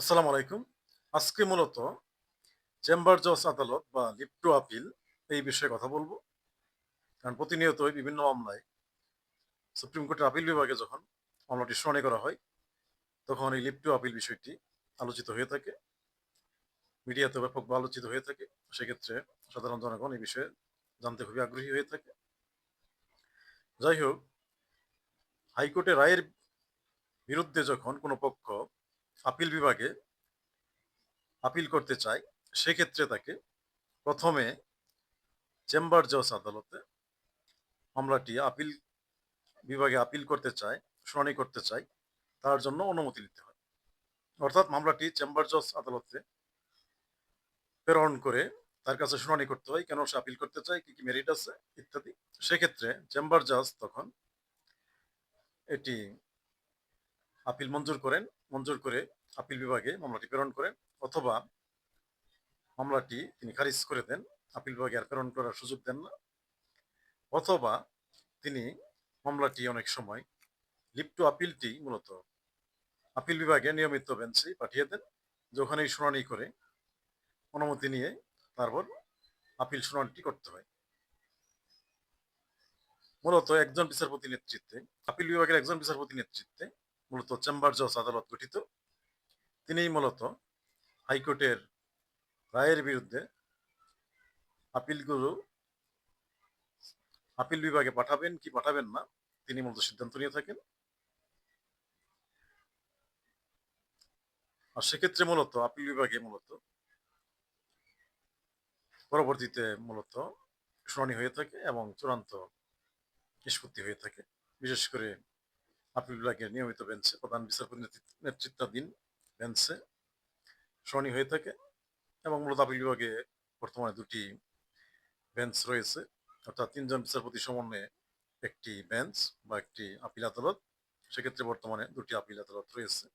আসসালামু আলাইকুম। আজকে মূলত চেম্বার জজ আদালত বা লিপ্টো আপিল এই বিষয়ে কথা বলব। কারণ প্রতিনিয়তই বিভিন্ন মামলায় সুপ্রিম কোর্টের আপিল বিভাগে যখন মামলাটি শুনানি করা হয়, তখন এই লিপ্টো আপিল বিষয়টি আলোচিত হয়ে থাকে। মিডিয়াতে ব্যাপক আলোচিত হয়ে থাকে। সেক্ষেত্রে সাধারণ জনগণ এই বিষয়ে জানতে খুবই আগ্রহী হয়ে থাকে। যাই হোক, হাইকোর্টের রায়ের বিরুদ্ধে যখন কোনো পক্ষ আপিল বিভাগে আপিল করতে চায় সেক্ষেত্রে তাকে প্রথমে চেম্বার জজ আদালতে মামলাটি আপিল বিভাগে আপিল করতে চায় শুনানি করতে চায় তার জন্য অনুমতি নিতে হয়। অর্থাৎ মামলাটি চেম্বার জজ আদালতে প্রেরণ করে তার কাছে শুনানি করতে হয়, কেন সে আপিল করতে চায়, কি কি মেরিট আছে, ইত্যাদি। সেক্ষেত্রে চেম্বার জাজ তখন এটি আপিল মঞ্জুর করেন, মঞ্জুর করে আপিল বিভাগে মামলাটি প্রেরণ করেন অথবা মামলাটি তিনি খারিজ করে দেন, আপিল বিভাগে আর প্রেরণ করার সুযোগ দেন না। অথবা তিনি মামলাটি অনেক সময় লিপ্টু আপিলটি মূলত আপিল বিভাগে নিয়মিত বেঞ্চে পাঠিয়ে দেন, যে ওখানেই শুনানি করে অনুমতি নিয়ে তারপর আপিল শুনানিটি করতে হয়। মূলত একজন বিচারপতি নেতৃত্বে, আপিল বিভাগের একজন বিচারপতি নেতৃত্বে মূলত চেম্বার জজ আদালত গঠিত। তিনি মূলত হাইকোর্টের রায়ের বিরুদ্ধে আপিলগুলো আপিল বিভাগে পাঠাবেন কি পাঠাবেন না, তিনি মূলত সিদ্ধান্ত নিয়ে থাকেন। আর সেক্ষেত্রে মূলত আপিল বিভাগে মূলত পরবর্তীতে মূলত শুনানি হয়ে থাকে এবং চূড়ান্ত নিষ্পত্তি হয়ে থাকে। বিশেষ করে আপিল বিভাগের নিয়মিত বেঞ্চে প্রধান বিচারপতি নেতৃত্ব- নেতৃত্বাধীন বেঞ্চে শুনানি হয়ে থাকে এবং মূলত আপিল বিভাগে বর্তমানে দুটি বেঞ্চ রয়েছে। অর্থাৎ তিনজন বিচারপতি সমন্বয়ে একটি বেঞ্চ বা একটি আপিল আদালত। সেক্ষেত্রে বর্তমানে দুটি আপিল আদালত রয়েছে।